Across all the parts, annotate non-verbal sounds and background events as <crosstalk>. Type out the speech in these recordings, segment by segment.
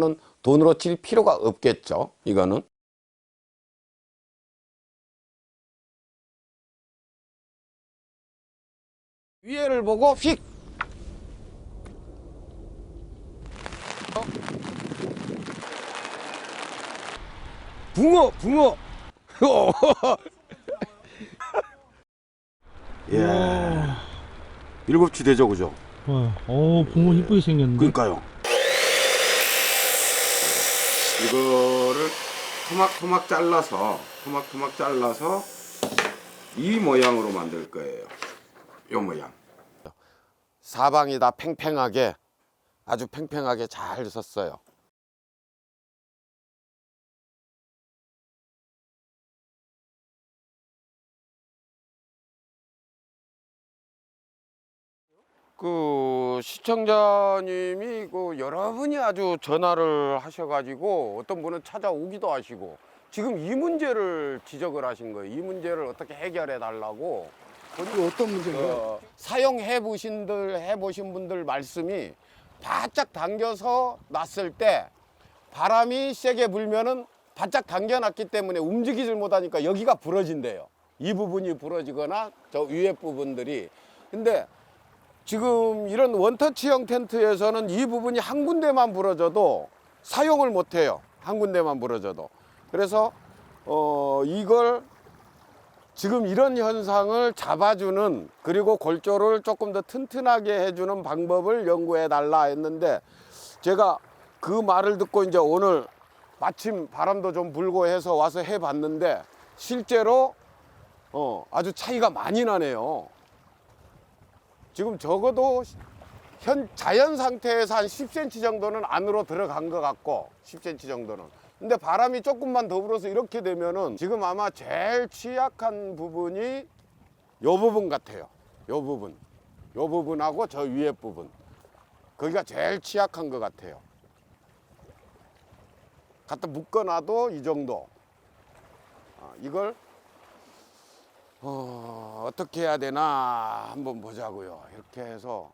는 돈으로 칠 필요가 없겠죠. 이거는. 위에를 보고 휙. 어? 붕어, 붕어. <laughs> 예. 일곱 치 되죠, 그죠? 와, 어, 붕어 이쁘게 생겼는데. 그러니까요. 이거를 토막토막 잘라서 토막토막 잘라서 이 모양으로 만들 거예요. 요 모양. 사방이 다 팽팽하게 아주 팽팽하게 잘 섰어요. 그 시청자님이 그 여러분이 아주 전화를 하셔가지고 어떤 분은 찾아오기도 하시고 지금 이 문제를 지적을 하신 거예요. 이 문제를 어떻게 해결해 달라고. 이거 어떤 문제인가요? 어, 사용해 보신들 해 보신 분들 말씀이 바짝 당겨서 놨을 때 바람이 세게 불면은 바짝 당겨놨기 때문에 움직이질 못하니까 여기가 부러진대요. 이 부분이 부러지거나 저 위에 부분들이. 근데 지금 이런 원터치형 텐트에서는 이 부분이 한 군데만 부러져도 사용을 못해요. 한 군데만 부러져도. 그래서 어 이걸 지금 이런 현상을 잡아주는 그리고 골조를 조금 더 튼튼하게 해주는 방법을 연구해 달라 했는데 제가 그 말을 듣고 이제 오늘 마침 바람도 좀 불고 해서 와서 해 봤는데 실제로 어 아주 차이가 많이 나네요. 지금 적어도 현 자연 상태에서 한 10cm 정도는 안으로 들어간 것 같고 10cm 정도는. 근데 바람이 조금만 더 불어서 이렇게 되면은 지금 아마 제일 취약한 부분이 요 부분 같아요. 요 부분. 요 부분하고 저 위에 부분. 거기가 제일 취약한 것 같아요. 갖다 묶어놔도 이 정도. 아, 이걸 어, 어떻게 해야 되나 한번 보자고요. 이렇게 해서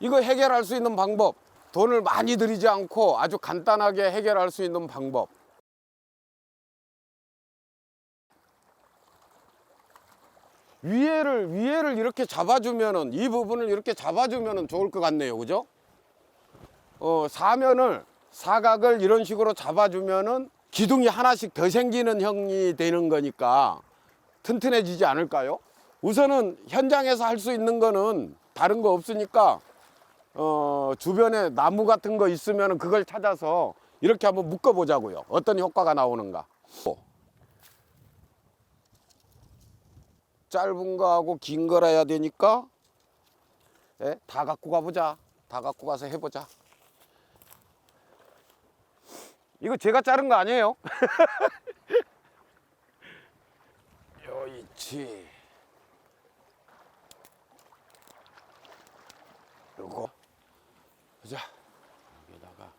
이거 해결할 수 있는 방법. 돈을 많이 들이지 않고 아주 간단하게 해결할 수 있는 방법. 위에를 위에를 이렇게 잡아주면은 이 부분을 이렇게 잡아주면은 좋을 것 같네요, 그죠? 어 사면을 사각을 이런 식으로 잡아주면은 기둥이 하나씩 더 생기는 형이 되는 거니까 튼튼해지지 않을까요? 우선은 현장에서 할 수 있는 거는 다른 거 없으니까 어, 주변에 나무 같은 거 있으면 그걸 찾아서 이렇게 한번 묶어 보자고요. 어떤 효과가 나오는가. 짧은 거하고 긴 거라 해야 되니까 예? 다 갖고 가보자. 다 갖고 가서 해보자. 이거 제가 자른 거 아니에요? <laughs> 요이치 요거 보자 여기다가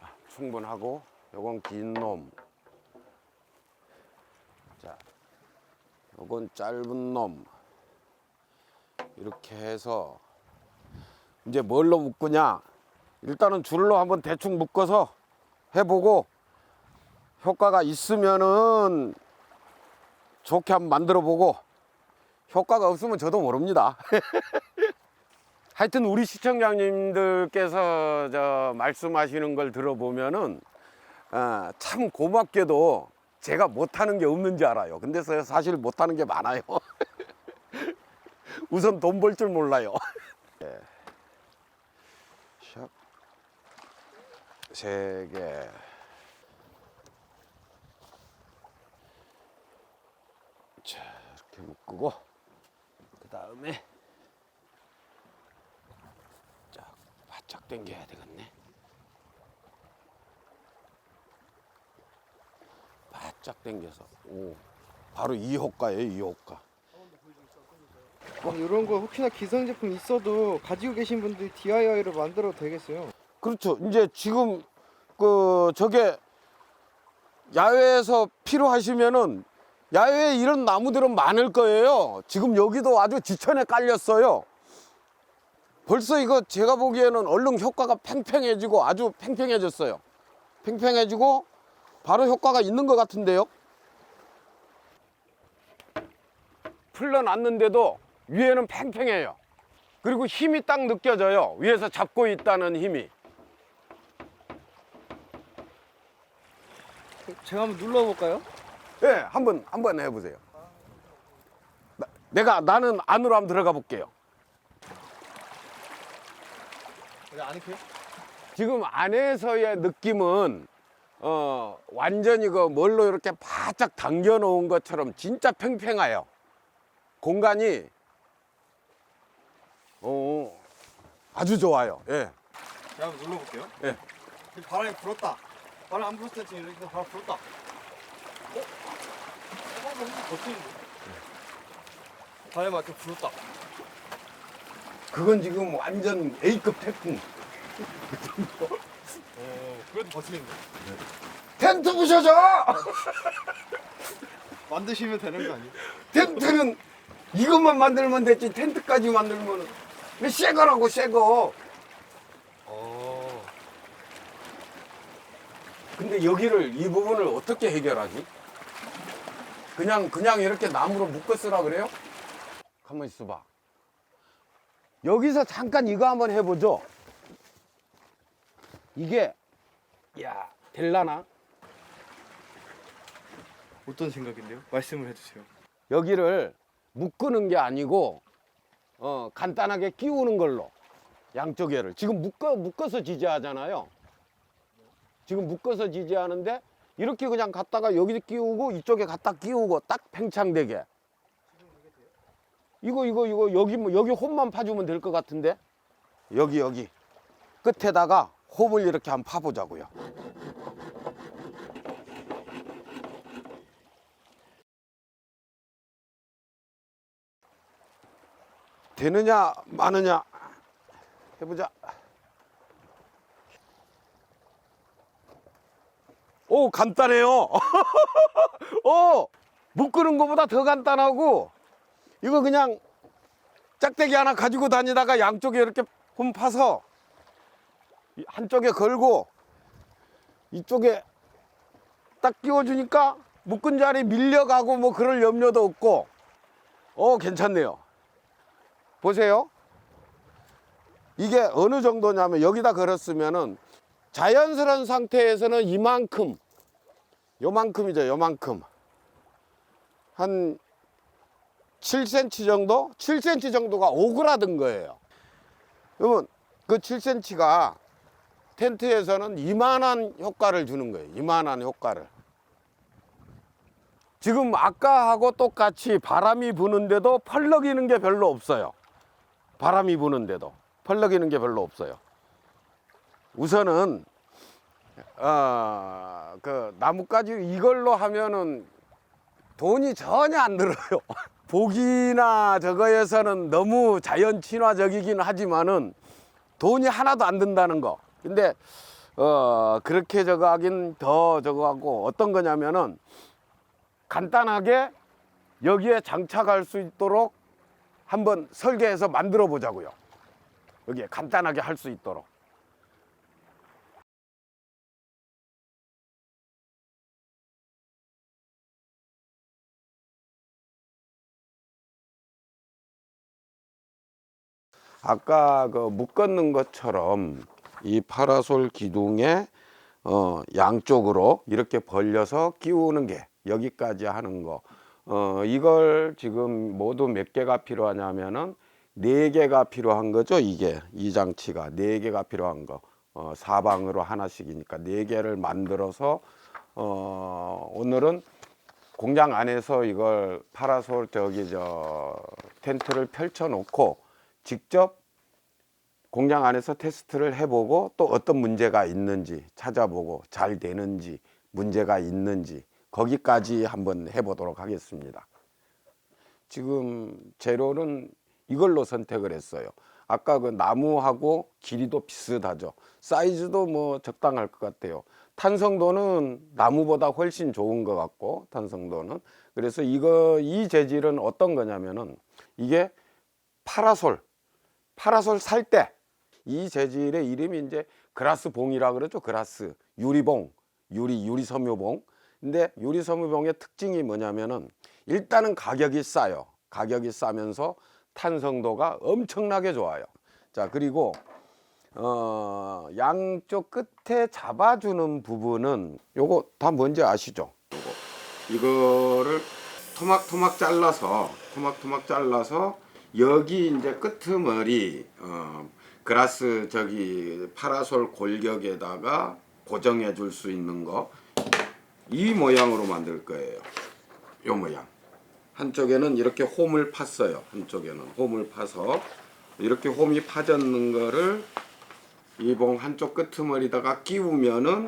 아, 충분하고 요건 긴 놈. 자, 요건 짧은 놈. 이렇게 해서 이제 뭘로 묶으냐? 일단은 줄로 한번 대충 묶어서 해보고 효과가 있으면은 좋게 한번 만들어 보고 효과가 없으면 저도 모릅니다. <laughs> 하여튼 우리 시청자님들께서 저 말씀하시는 걸 들어보면은 어, 참 고맙게도 제가 못하는 게 없는지 알아요. 근데 사실 못하는 게 많아요 <laughs> 우선 돈 벌 줄 몰라요. 예. <laughs> 샵. 세 개. 자, 이렇게 묶고, 그 다음에, 자, 바짝 당겨야 되겠네. 바짝 당겨서, 오. 바로 이 효과예요, 이 효과. 와, 이런 거 혹시나 기성 제품 있어도 가지고 계신 분들 DIY로 만들어도 되겠어요. 그렇죠. 이제 지금 그 저게 야외에서 필요하시면은 야외에 이런 나무들은 많을 거예요. 지금 여기도 아주 지천에 깔렸어요. 벌써 이거 제가 보기에는 얼른 효과가 팽팽해지고 아주 팽팽해졌어요. 팽팽해지고 바로 효과가 있는 것 같은데요. 풀러놨는데도 위에는 팽팽해요. 그리고 힘이 딱 느껴져요. 위에서 잡고 있다는 힘이. 제가 한번 눌러볼까요? 예, 한번 한번 해보세요. 나- 내가 나는 안으로 한번 들어가 볼게요. 네, 안 익혀요? 지금 안에서의 느낌은 어 완전히 그 뭘로 이렇게 바짝 당겨 놓은 것처럼 진짜 팽팽해요. 공간이 어 아주 좋아요. 예. 제가 한번 눌러볼게요. 예. 지금 바람이 불었다. 바람 안 불었을 때 지금 이렇게 바람 불었다. 어? 어? 너무 버티는데? 바람이 이렇게 불었다. 그건 지금 완전 A급 태풍. 어, 그래도 버티는데? 텐트 부셔줘! <laughs> 만드시면 되는 거 아니에요? 텐트는 이것만 만들면 됐지 텐트까지 만들면 새 거라고 새 거. 어. 근데 여기를 이 부분을 어떻게 해결하지? 그냥 그냥 이렇게 나무로 묶어 쓰라 그래요? 가만 있어봐. 여기서 잠깐 이거 한번 해보죠. 이게 야 될라나? 어떤 생각인데요? 말씀을 해주세요. 여기를 묶는 게 아니고 어, 간단하게 끼우는 걸로 양쪽 에를 지금 묶어 묶어서 지지하잖아요. 지금 묶어서 지지하는데 이렇게 그냥 갖다가 여기 끼우고 이쪽에 갖다 끼우고 딱 팽창되게. 이거 이거 이거 여기 뭐 여기 홈만 파주면 될 것 같은데 여기 여기 끝에다가 홈을 이렇게 한번 파보자고요. 되느냐 마느냐 해보자. 오 간단해요. <laughs> 오 묶는 것보다 더 간단하고 이거 그냥 짝대기 하나 가지고 다니다가 양쪽에 이렇게 홈 파서 이 한쪽에 걸고 이쪽에 딱 끼워주니까 묶은 자리 밀려가고 뭐 그럴 염려도 없고 어 괜찮네요. 보세요. 이게 어느 정도냐면 여기다 걸었으면은 자연스러운 상태에서는 이만큼 요만큼이죠 요만큼. 한 7cm 정도? 7cm 정도가 오그라든 거예요. 그러면 그 7cm가 텐트에서는 이만한 효과를 주는 거예요 이만한 효과를. 지금 아까하고 똑같이 바람이 부는데도 펄럭이는 게 별로 없어요 바람이 부는데도 펄럭이는 게 별로 없어요. 우선은 어, 그 나뭇가지 이걸로 하면은 돈이 전혀 안 들어요. <laughs> 보기나 저거에서는 너무 자연 친화적이긴 하지만은 돈이 하나도 안 든다는 거. 근데 어 그렇게 저거 하긴 더 저거 하고 어떤 거냐면은 간단하게 여기에 장착할 수 있도록 한번 설계해서 만들어 보자고요. 여기에 간단하게 할 수 있도록. 아까 그 묶었는 것처럼 이 파라솔 기둥에 어, 양쪽으로 이렇게 벌려서 끼우는 게 여기까지 하는 거. 어, 이걸 지금 모두 몇 개가 필요하냐면은 네 개가 필요한 거죠. 이게 이 장치가 네 개가 필요한 거. 어, 사방으로 하나씩이니까 네 개를 만들어서 어, 오늘은 공장 안에서 이걸 파라솔 저기 저 텐트를 펼쳐 놓고 직접 공장 안에서 테스트를 해보고 또 어떤 문제가 있는지 찾아보고 잘 되는지 문제가 있는지 거기까지 한번 해보도록 하겠습니다. 지금 재료는 이걸로 선택을 했어요. 아까 그 나무하고 길이도 비슷하죠. 사이즈도 뭐 적당할 것 같아요. 탄성도는 나무보다 훨씬 좋은 것 같고 탄성도는 그래서 이거 이 재질은 어떤 거냐면은 이게 파라솔 파라솔 살 때 이 재질의 이름이 이제 그라스 봉이라 그러죠. 그라스 유리봉 유리 유리 섬유봉. 근데 유리 섬유봉의 특징이 뭐냐면은 일단은 가격이 싸요. 가격이 싸면서 탄성도가 엄청나게 좋아요. 자 그리고 어 양쪽 끝에 잡아주는 부분은 요거 다 뭔지 아시죠? 요거 이거를 토막토막 잘라서 토막토막 잘라서 여기 이제 끄트머리 어 그라스 저기 파라솔 골격에다가 고정해 줄 수 있는 거 이 모양으로 만들 거예요. 요 모양. 한쪽에는 이렇게 홈을 팠어요. 한쪽에는 홈을 파서 이렇게 홈이 파졌는 거를 이봉 한쪽 끄트머리다가 끼우면은